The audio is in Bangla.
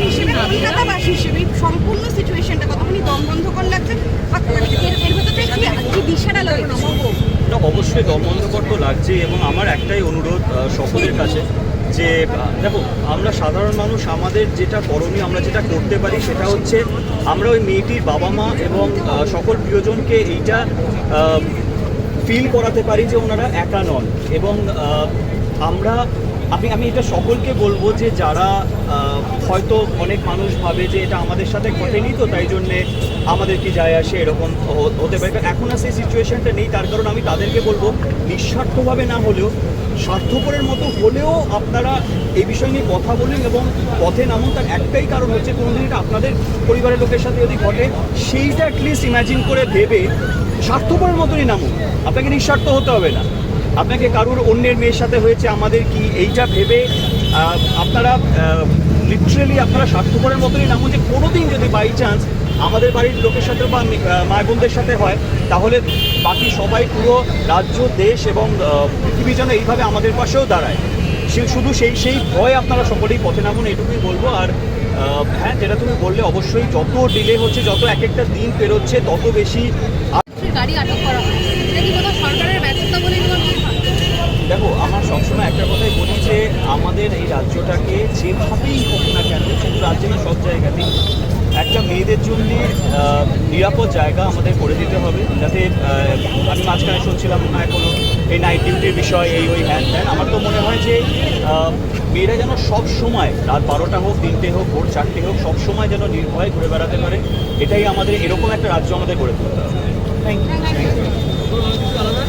হিসেবে কলকাতাবাসী হিসেবে সম্পূর্ণ সিচুয়েশনটা কতখানি দম লাগছে বা এর এর ভেতর থেকে কি না অবশ্যই দমবন্ধকর তো লাগছে এবং আমার একটাই অনুরোধ সকলের কাছে যে দেখো আমরা সাধারণ মানুষ আমাদের যেটা করণীয় আমরা যেটা করতে পারি সেটা হচ্ছে আমরা ওই মেয়েটির বাবা মা এবং সকল প্রিয়জনকে এইটা ফিল করাতে পারি যে ওনারা একা নন। এবং আমরা আমি আমি এটা সকলকে বলব যে যারা হয়তো অনেক মানুষ ভাবে যে এটা আমাদের সাথে ঘটেনি তো, তাই জন্যে আমাদের কি যায় আসে এরকম হতে পারে। কারণ এখন আর সেই সিচুয়েশনটা নেই, তার কারণ আমি তাদেরকে বলব, নিঃস্বার্থভাবে না হলেও, স্বার্থপরের মতো হলেও আপনারা এই বিষয় নিয়ে কথা বলুন এবং পথে নামুন। তার একটাই কারণ হচ্ছে কোনোদিন এটা আপনাদের পরিবারের লোকের সাথে যদি ঘটে, সেইটা অ্যাটলিস্ট ইমাজিন করে ভেবে স্বার্থপরের মতনই নামুন। আপনাকে নিঃস্বার্থ হতে হবে না। আপনাকে কারুর অন্যের মেয়ের সাথে হয়েছে আমাদের কি এইটা ভেবে আপনারা লিটারেলি আপনারা স্বার্থপরের মতনই নামুন যে কোনোদিন যদি বাই চান্স আমাদের বাড়ির লোকের সাথে বা মা বোনদের সাথে হয়, তাহলে বাকি সবাই পুরো রাজ্য, দেশ এবং পৃথিবী যেন এইভাবে আমাদের পাশেও দাঁড়ায়। সে শুধু সেই সেই ভয় আপনারা সকলেই পথে নামুন, এটুকুই বলব। আর হ্যাঁ যেটা তুমি বললে, অবশ্যই যত ডিলে হচ্ছে, যত এক একটা দিন পেরোচ্ছে, তত বেশি গাড়ি আটক করা হয় এটা কি কোনো সরকারের ব্যর্থতা বলে তোমার মনে হয় দেখো আমার সবসময় একটা কথাই বলি যে আমাদের এই রাজ্যটাকে যেভাবেই হোক না কেন শুধু রাজ্যে না সব জায়গাতেই একটা মেয়েদের জন্য নিরাপদ জায়গা আমাদের করে দিতে হবে। যাতে আমি মাঝখানে শুনছিলাম হয় কোনো এই নাইট ডিউটির বিষয় এই ওই হ্যান ত্যান আমার তো মনে হয় যে মেয়েরা যেন সব সময় রাত বারোটা হোক তিনটে হোক ভোর চারটে হোক সব সময় যেন নির্ভয়ে ঘুরে বেড়াতে পারে। এটাই আমাদের এরকম একটা রাজ্য আমাদের গড়ে তুলতে হবে। Thank you